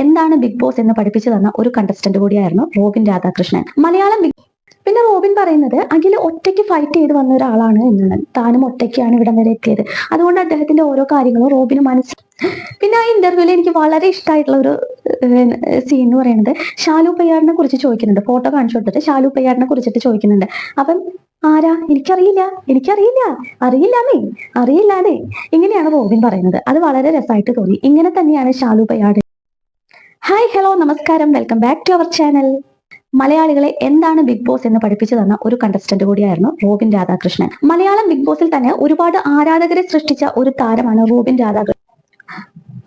എന്താണ് big boss എന്ന് പഠിപ്പിച്ചു തന്ന ഒരു കണ്ടസ്റ്റന്റ് കൂടിയായിരുന്നു റോബിൻ രാധാകൃഷ്ണൻ. മലയാളം പിന്നെ റോബിൻ പറയുന്നത് അഖിൽ ഒറ്റയ്ക്ക് ഫൈറ്റ് ചെയ്ത് വന്ന ഒരാളാണ് എന്നാണ്. താനും ഒറ്റയ്ക്കാണ് ഇവിടം വരെ എത്തിയത്. അതുകൊണ്ട് അദ്ദേഹത്തിന്റെ ഓരോ കാര്യങ്ങളും റോബിന് മനസ്സിൽ പിന്നെ ആ ഇന്റർവ്യൂവിൽ എനിക്ക് വളരെ ഇഷ്ടമായിട്ടുള്ള ഒരു സീൻ എന്ന് പറയുന്നത് ഷാലു പയ്യാടിനെ കുറിച്ച് ചോദിക്കുന്നുണ്ട്. ഫോട്ടോ കാണിച്ചു കൊടുത്തിട്ട് ഷാലു പയ്യാടിനെ കുറിച്ചിട്ട് ചോദിക്കുന്നുണ്ട്. അപ്പം ആരാ? എനിക്കറിയില്ല. എനിക്കറിയില്ല. അറിയില്ലാന്നേ അറിയില്ലാന്നേ ഇങ്ങനെയാണ് റോബിൻ പറയുന്നത്. അത് വളരെ രസമായിട്ട് തോന്നി. ഇങ്ങനെ തന്നെയാണ് ഷാലു പയ്യാട് ഹായ് ഹലോ നമസ്കാരം. Welcome back to our channel മലയാളികളെ എന്താണ് ബിഗ് ബോസ് എന്ന് പഠിപ്പിച്ചു തന്ന ഒരു കണ്ടസ്റ്റന്റ് കൂടിയായിരുന്നു റോബിൻ രാധാകൃഷ്ണൻ. മലയാളം ബിഗ് ബോസിൽ തന്നെ ഒരുപാട് ആരാധകരെ സൃഷ്ടിച്ച ഒരു താരമാണ് റോബിൻ രാധാകൃഷ്ണൻ.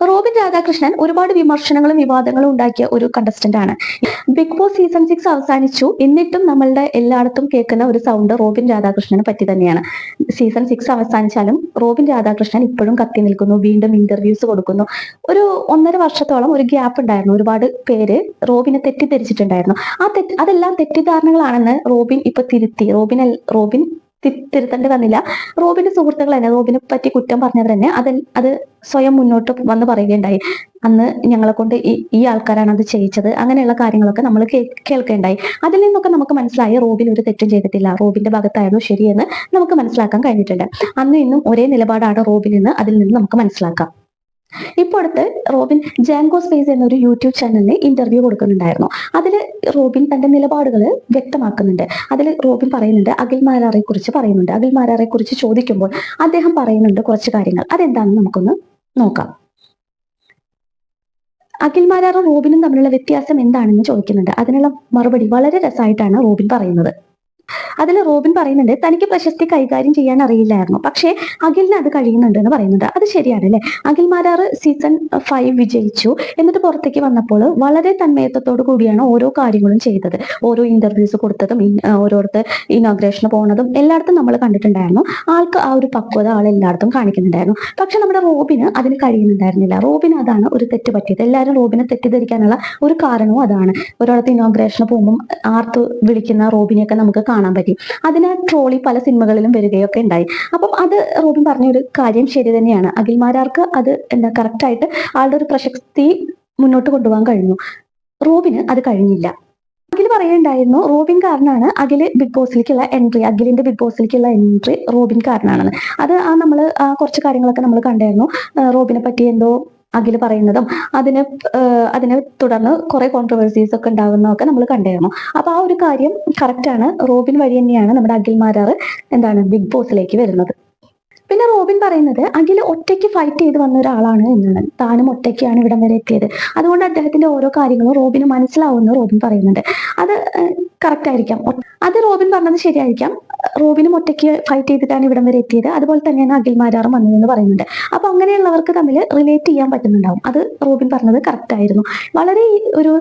റോബിൻ രാധാകൃഷ്ണൻ ഒരുപാട് വിമർശനങ്ങളും വിവാദങ്ങളും ഉണ്ടാക്കിയ ഒരു കണ്ടസ്റ്റന്റ് ആണ്. ബിഗ് ബോസ് സീസൺ സിക്സ് അവസാനിച്ചു. എന്നിട്ടും നമ്മളുടെ എല്ലായിടത്തും കേൾക്കുന്ന ഒരു സൗണ്ട് റോബിൻ രാധാകൃഷ്ണനെ പറ്റി തന്നെയാണ്. സീസൺ സിക്സ് അവസാനിച്ചാലും റോബിൻ രാധാകൃഷ്ണൻ ഇപ്പോഴും കത്തി നിൽക്കുന്നു വീണ്ടും ഇന്റർവ്യൂസ് കൊടുക്കുന്നു. ഒരു ഒന്നര വർഷത്തോളം ഒരു ഗ്യാപ്പ് ഉണ്ടായിരുന്നു. ഒരുപാട് പേര് റോബിനെ തെറ്റിദ്ധരിച്ചിട്ടുണ്ടായിരുന്നു. ആ തെറ്റ് അതെല്ലാം തെറ്റിദ്ധാരണകളാണെന്ന് റോബിൻ ഇപ്പൊ തിരുത്തി. റോബിൻ റോബിൻ തിരുത്തേണ്ടി വന്നില്ല. റോബിന്റെ സുഹൃത്തുക്കൾ തന്നെ റോബിനെ പറ്റി കുറ്റം പറഞ്ഞവർ തന്നെ അത് അത് സ്വയം മുന്നോട്ട് വന്ന് പറയുകയുണ്ടായി. അന്ന് ഞങ്ങളെ കൊണ്ട് ഈ ആൾക്കാരാണ് അത് ചെയ്യിച്ചത്. അങ്ങനെയുള്ള കാര്യങ്ങളൊക്കെ നമ്മൾ കേൾക്കുകയുണ്ടായി. അതിൽ നിന്നൊക്കെ നമുക്ക് മനസ്സിലായി റോബിൻ ഒരു തെറ്റും ചെയ്തിട്ടില്ല. റോബിന്റെ ഭാഗത്തായിരുന്നു ശരിയെന്ന് നമുക്ക് മനസ്സിലാക്കാൻ കഴിഞ്ഞിട്ടുണ്ട്. അന്നും ഇന്നും ഒരേ നിലപാടാണ് റോബിൻ എന്ന് അതിൽ നിന്ന് നമുക്ക് മനസ്സിലാക്കാം. ഇപ്പോൾ അടുത്ത് റോബിൻ ജാങ്കോ സ്പേസ് എന്നൊരു യൂട്യൂബ് ചാനലിന് ഇന്റർവ്യൂ കൊടുക്കുന്നുണ്ടായിരുന്നു. അതിൽ റോബിൻ തന്റെ നിലപാടുകൾ വ്യക്തമാക്കുന്നുണ്ട്. അതിൽ റോബിൻ പറയുന്നുണ്ട് അഖിൽ മാരാറെ കുറിച്ച് പറയുന്നുണ്ട്. അഖിൽ മാരാറെ കുറിച്ച് ചോദിക്കുമ്പോൾ അദ്ദേഹം പറയുന്നുണ്ട് കുറച്ച് കാര്യങ്ങൾ. അതെന്താണെന്ന് നമുക്കൊന്ന് നോക്കാം. അഖിൽ മാരാറും റോബിനും തമ്മിലുള്ള വ്യത്യാസം എന്താണെന്ന് ചോദിക്കുന്നുണ്ട്. അതിനുള്ള മറുപടി വളരെ രസമായിട്ടാണ് റോബിൻ പറയുന്നത്. അതിൽ റോബിൻ പറയുന്നുണ്ട് തനിക്ക് പ്രശസ്തി കൈകാര്യം ചെയ്യാൻ അറിയില്ലായിരുന്നു. പക്ഷേ അഖിലിന് അത് കഴിയുന്നുണ്ട് എന്ന് പറയുന്നുണ്ട്. അത് ശരിയാണ് അല്ലെ? അഖിൽ മാരാറ് സീസൺ ഫൈവ് വിജയിച്ചു. എന്നിട്ട് പുറത്തേക്ക് വന്നപ്പോൾ വളരെ തന്മയത്വത്തോടു കൂടിയാണ് ഓരോ കാര്യങ്ങളും ചെയ്തത്. ഓരോ ഇന്റർവ്യൂസ് കൊടുത്തതും ഓരോരുത്തർ ഇനോഗ്രേഷന് പോണതും എല്ലായിടത്തും നമ്മൾ കണ്ടിട്ടുണ്ടായിരുന്നു. ആൾക്ക് ആ ഒരു പക്വത ആൾ എല്ലായിടത്തും കാണിക്കുന്നുണ്ടായിരുന്നു. പക്ഷെ നമ്മുടെ റോബിന് അതിന് കഴിയുന്നുണ്ടായിരുന്നില്ല. റോബിന് അതാണ് ഒരു തെറ്റ് പറ്റിയത്. എല്ലാവരും റോബിനെ തെറ്റിദ്ധരിക്കാനുള്ള ഒരു കാരണവും അതാണ്. ഒരിടത്ത് ഇനോഗ്രേഷന് പോകുമ്പോൾ ആർത്ത് വിളിക്കുന്ന റോബിനെയൊക്കെ നമുക്ക് കാണാൻ പറ്റി. അതിന് ട്രോളി പല സിനിമകളിലും വരികയൊക്കെ ഉണ്ടായി. അപ്പം അത് റോബിൻ പറഞ്ഞ ഒരു കാര്യം ശരി തന്നെയാണ്. അഖിൽമാരാർക്ക് അത് എന്താ കറക്റ്റായിട്ട് ആളുടെ ഒരു പ്രശസ്തി മുന്നോട്ട് കൊണ്ടുപോകാൻ കഴിഞ്ഞു. റോബിന് അത് കഴിഞ്ഞില്ല. അഖിൽ പറയുണ്ടായിരുന്നു റോബിൻ കാരനാണ് അഖിൽ ബിഗ് ബോസിലേക്കുള്ള എൻട്രി അഖിലിന്റെ ബിഗ് ബോസിലേക്കുള്ള എൻട്രി റോബിൻ കാരനാണെന്ന്. അത് ആ നമ്മൾ കുറച്ച് കാര്യങ്ങളൊക്കെ നമ്മൾ കണ്ടായിരുന്നു. റോബിനെ പറ്റി എന്തോ അഖിൽ പറയുന്നതും അതിനെ അതിനെ തുടർന്ന് കുറെ കോൺട്രവേഴ്സീസ് ഒക്കെ ഉണ്ടാകുന്നതൊക്കെ നമ്മൾ കണ്ടിരുന്നു. അപ്പൊ ആ ഒരു കാര്യം കറക്റ്റ് ആണ്. റോബിൻ വഴി തന്നെയാണ് നമ്മുടെ അഖിൽ മാരാർ എന്താണ് ബിഗ് ബോസിലേക്ക് വരുന്നത്. പിന്നെ റോബിൻ പറയുന്നത് അഖിൽ ഒറ്റയ്ക്ക് ഫൈറ്റ് ചെയ്ത് വന്ന ഒരാളാണ് എന്നാണ്. താനും ഒറ്റയ്ക്കാണ് ഇവിടം വരെ എത്തിയത്. അതുകൊണ്ട് അദ്ദേഹത്തിന്റെ ഓരോ കാര്യങ്ങളും റോബിന് മനസ്സിലാവുമെന്ന് റോബിൻ പറയുന്നുണ്ട്. അത് കറക്റ്റ് ആയിരിക്കാം. അത് റോബിൻ പറഞ്ഞത് ശരിയായിരിക്കാം. റോബിനും ഒറ്റയ്ക്ക് ഫൈറ്റ് ചെയ്തിട്ടാണ് ഇവിടം വരെ എത്തിയത്. അതുപോലെ തന്നെയാണ് അഖിൽ മാരാറും വന്നതെന്ന് പറയുന്നുണ്ട്. അപ്പൊ അങ്ങനെയുള്ളവർക്ക് തമ്മിൽ റിലേറ്റ് ചെയ്യാൻ പറ്റുന്നുണ്ടാവും. അത് റോബിൻ പറഞ്ഞത് കറക്റ്റ് ആയിരുന്നു. വളരെ ഒരു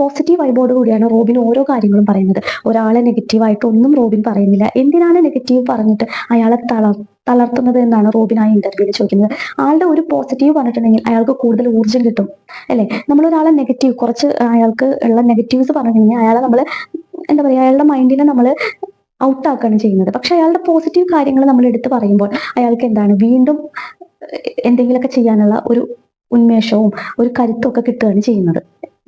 പോസിറ്റീവ് വൈബോട് കൂടിയാണ് റോബിൻ ഓരോ കാര്യങ്ങളും പറയുന്നത്. ഒരാളെ നെഗറ്റീവായിട്ട് ഒന്നും റോബിൻ പറയുന്നില്ല. എന്തിനാണ് നെഗറ്റീവ് പറഞ്ഞിട്ട് അയാളെ തളർ തളർത്തുന്നത് എന്നാണ് റോബിൻ ആ ഇന്റർവ്യൂവിൽ ചോദിക്കുന്നത്. ആളുടെ ഒരു പോസിറ്റീവ് പറഞ്ഞിട്ടുണ്ടെങ്കിൽ അയാൾക്ക് കൂടുതൽ ഊർജം കിട്ടും. അല്ലെ? നമ്മൾ ഒരാളെ നെഗറ്റീവ് കുറച്ച് അയാൾക്ക് ഉള്ള നെഗറ്റീവ്സ് പറഞ്ഞിട്ടുണ്ടെങ്കിൽ അയാളെ നമ്മൾ എന്താ പറയാ അയാളുടെ മൈൻഡിനെ നമ്മൾ ഔട്ട് ആക്കുകയാണ് ചെയ്യുന്നത്. പക്ഷെ അയാളുടെ പോസിറ്റീവ് കാര്യങ്ങൾ നമ്മൾ എടുത്തു പറയുമ്പോൾ അയാൾക്ക് എന്താണ് വീണ്ടും എന്തെങ്കിലുമൊക്കെ ചെയ്യാനുള്ള ഒരു ഉന്മേഷവും ഒരു കരുത്തും ഒക്കെ കിട്ടുകയാണ് ചെയ്യുന്നത്.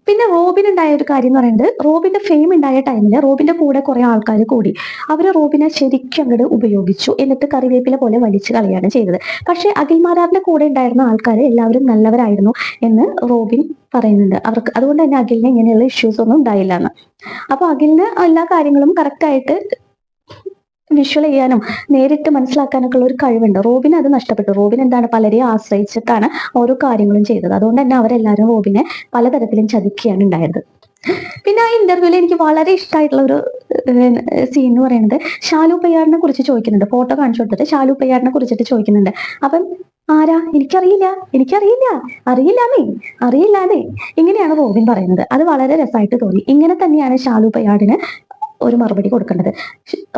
പിന്നെ റോബിൻ ഉണ്ടായ ഒരു കാര്യം എന്ന് പറയുന്നത് റോബിന്റെ ഫെയിം ഉണ്ടായ ടൈമിൽ റോബിന്റെ കൂടെ കുറെ ആൾക്കാർ കൂടി അവർ റോബിനെ ശരിക്കും അങ്ങോട്ട് ഉപയോഗിച്ചു. എന്നിട്ട് കറിവേപ്പില പോലെ വലിച്ചു കളയാണ് ചെയ്തത്. പക്ഷെ അഖിൽമാരാറിന്റെ കൂടെ ഉണ്ടായിരുന്ന ആൾക്കാർ എല്ലാവരും നല്ലവരായിരുന്നു എന്ന് റോബിൻ പറയുന്നുണ്ട്. അവർക്ക് അതുകൊണ്ട് തന്നെ അഖിലിന് ഇങ്ങനെയുള്ള ഇഷ്യൂസ് ഒന്നും ഉണ്ടായില്ല എന്ന്. അപ്പൊ അഖിലിന് എല്ലാ കാര്യങ്ങളും കറക്റ്റ് ആയിട്ട് വിഷ്വൽ ചെയ്യാനും നേരിട്ട് മനസ്സിലാക്കാനൊക്കെ ഉള്ള ഒരു കഴിവുണ്ട്. റോബിന് അത് നഷ്ടപ്പെട്ടു. റോബിൻ എന്താണ് പലരെയും ആശ്രയിച്ചിട്ടാണ് ഓരോ കാര്യങ്ങളും ചെയ്തത്. അതുകൊണ്ട് തന്നെ അവരെല്ലാവരും റോബിനെ പലതരത്തിലും ചതിക്കുകയാണ് ഉണ്ടായത്. പിന്നെ ആ ഇന്റർവ്യൂവിൽ എനിക്ക് വളരെ ഇഷ്ടമായിട്ടുള്ള ഒരു സീൻ എന്ന് പറയുന്നത് ഷാലു പയ്യാറിനെ കുറിച്ച് ചോദിക്കുന്നുണ്ട്. ഫോട്ടോ കാണിച്ചു കൊടുത്തിട്ട് ഷാലു പയ്യാറിനെ കുറിച്ചിട്ട് ചോദിക്കുന്നുണ്ട്. അപ്പം ആരാ? എനിക്കറിയില്ല. എനിക്കറിയില്ല. അറിയില്ലാന്നേ അറിയില്ലാന്നേ ഇങ്ങനെയാണ് റോബിൻ പറയുന്നത്. അത് വളരെ രസമായിട്ട് തോന്നി. ഇങ്ങനെ തന്നെയാണ് ഷാലു പയ്യാടിന് ഒരു മറുപടി കൊടുക്കേണ്ടത്.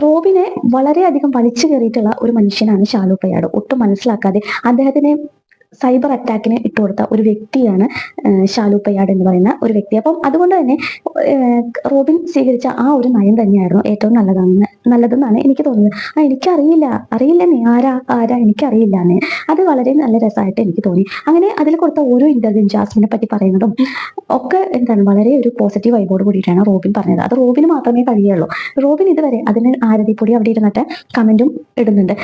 റോബിനെ വളരെയധികം വലിച്ചു കയറിയിട്ടുള്ള ഒരു മനുഷ്യനാണ് ഷാലു പയ്യാട്. ഒട്ടും മനസ്സിലാക്കാതെ അദ്ദേഹത്തിനെ സൈബർ അറ്റാക്കിന് ഇട്ടുകൊടുത്ത ഒരു വ്യക്തിയാണ് ഷാലു പയ്യാട് എന്ന് പറയുന്ന ഒരു വ്യക്തി. അപ്പം അതുകൊണ്ട് തന്നെ റോബിൻ സ്വീകരിച്ച ആ ഒരു നയം തന്നെയായിരുന്നു ഏറ്റവും നല്ലതാണെന്ന് നല്ലതെന്നാണ് എനിക്ക് തോന്നുന്നത് ആ എനിക്കറിയില്ല അറിയില്ല നീ ആരാ ആരാ എനിക്കറിയില്ല എന്ന്. അത് വളരെ നല്ല രസമായിട്ട് എനിക്ക് തോന്നി. അങ്ങനെ അതിൽ കൊടുത്ത ഓരോ ഇന്റർവ്യൂ ജാസ്മിനെ പറ്റി പറയുന്നതും ഒക്കെ എന്താണ് വളരെ ഒരു പോസിറ്റീവ് വൈബോട് കൂടിയിട്ടാണ് റോബിൻ പറഞ്ഞത്. അത് റോബിന് മാത്രമേ കഴിയുള്ളൂ റോബിൻ ഇതുവരെ അതിന് ആരതിപ്പൊടി അവിടെ ഇരുന്നിട്ട് കമന്റും ഇടുന്നുണ്ട്.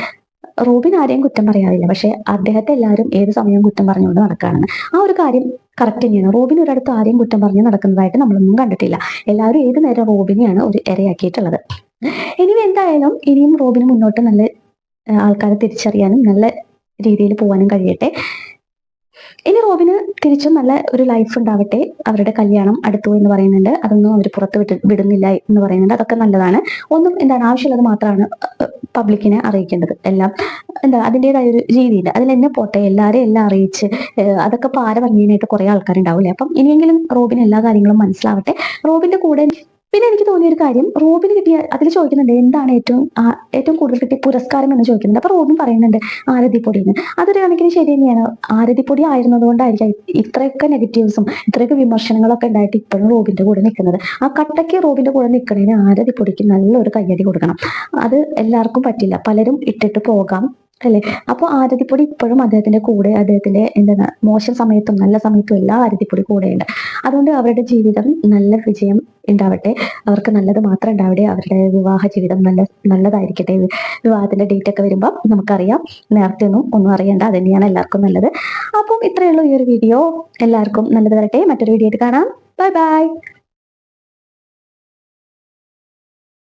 റോബിൻ ആരെയും കുറ്റം പറയാറില്ല. പക്ഷെ അദ്ദേഹത്തെ എല്ലാവരും ഏത് സമയവും കുറ്റം പറഞ്ഞുകൊണ്ട് നടക്കാറാണ്. ആ ഒരു കാര്യം കറക്റ്റ് തന്നെയാണ്. റോബിൻ ഒരിടത്ത് ആരെയും കുറ്റം പറഞ്ഞ് നടക്കുന്നതായിട്ട് നമ്മളൊന്നും കണ്ടിട്ടില്ല. എല്ലാവരും ഏത് നേരം റോബിനെയാണ് ഒരു ഇരയാക്കിയിട്ടുള്ളത്. ഇനി എന്തായാലും ഇനിയും റോബിന് മുന്നോട്ട് നല്ല ആൾക്കാരെ തിരിച്ചറിയാനും നല്ല രീതിയിൽ പോകാനും കഴിയട്ടെ. ഇനി റോബിന് തിരിച്ചും നല്ല ഒരു ലൈഫ് ഉണ്ടാവട്ടെ. അവരുടെ കല്യാണം അടുത്തു എന്ന് പറയുന്നുണ്ട്. അതൊന്നും അവർ പുറത്ത് വിട്ട് വിടുന്നില്ല എന്ന് പറയുന്നുണ്ട്. അതൊക്കെ നല്ലതാണ്. ഒന്നും എന്താണ് ആവശ്യമുള്ളത് മാത്രമാണ് പബ്ലിക്കിനെ അറിയിക്കേണ്ടത്. എല്ലാം എന്താ അതിന്റെതായ ഒരു രീതിയില്ല. അതിൽ എന്നെ പോട്ടെ എല്ലാവരെയും എല്ലാം അറിയിച്ച് അതൊക്കെ പാര പറഞ്ഞതിനായിട്ട് കുറെ ആൾക്കാരുണ്ടാവില്ലേ? അപ്പം ഇനിയെങ്കിലും റോബിന് എല്ലാ കാര്യങ്ങളും മനസ്സിലാവട്ടെ. റോബിന്റെ കൂടെ പിന്നെ എനിക്ക് തോന്നിയ ഒരു കാര്യം റോബിന് കിട്ടിയ അതിൽ ചോദിക്കുന്നുണ്ട് എന്താണ് ഏറ്റവും ഏറ്റവും കൂടുതൽ കിട്ടിയ പുരസ്കാരം എന്ന് ചോദിക്കുന്നുണ്ട്. അപ്പൊ റോബിൻ പറയുന്നുണ്ട് ആരതിപ്പൊടി എന്ന്. അതൊരു കണക്കിന് ശരി തന്നെയാണ്. ആരതിപ്പൊടി ആയിരുന്നതുകൊണ്ടായിരിക്കും ഇത്രയൊക്കെ നെഗറ്റീവ്സും ഇത്രയൊക്കെ വിമർശനങ്ങളൊക്കെ ഉണ്ടായിട്ട് ഇപ്പോഴും റോബിന്റെ കൂടെ നിൽക്കുന്നത്. ആ കട്ടയ്ക്ക് റോബിന്റെ കൂടെ നിൽക്കുന്നതിന് ആരതിപ്പൊടിക്ക് നല്ലൊരു കയ്യടി കൊടുക്കണം. അത് എല്ലാവർക്കും പറ്റില്ല. പലരും ഇട്ടിട്ട് പോകാം. അല്ലെ? അപ്പൊ ആരതിപ്പൊടി ഇപ്പോഴും അദ്ദേഹത്തിന്റെ കൂടെ അദ്ദേഹത്തിന്റെ എന്താണ് മോശം സമയത്തും നല്ല സമയത്തും എല്ലാ ആരതിപ്പൊടി കൂടെയുണ്ട്. അതുകൊണ്ട് അവരുടെ ജീവിതം നല്ല വിജയം ഉണ്ടാവട്ടെ. അവർക്ക് നല്ലത് മാത്രം ഉണ്ടാവട്ടെ. അവരുടെ വിവാഹ ജീവിതം നല്ല നല്ലതായിരിക്കട്ടെ. വിവാഹത്തിന്റെ ഡേറ്റ് ഒക്കെ വരുമ്പോൾ നമുക്കറിയാം. നേരത്തെ ഒന്നും ഒന്നും അറിയണ്ട. അത് തന്നെയാണ് എല്ലാവർക്കും നല്ലത്. അപ്പം ഇത്രയേ ഉള്ളൂ ഈ ഒരു വീഡിയോ എല്ലാവർക്കും നല്ലത് വരട്ടെ. മറ്റൊരു വീഡിയോ ആയിട്ട് കാണാം. Bye bye